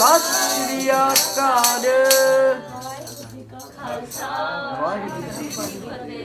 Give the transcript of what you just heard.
Sat Sri Akal Waheguru ji Ki Fateh.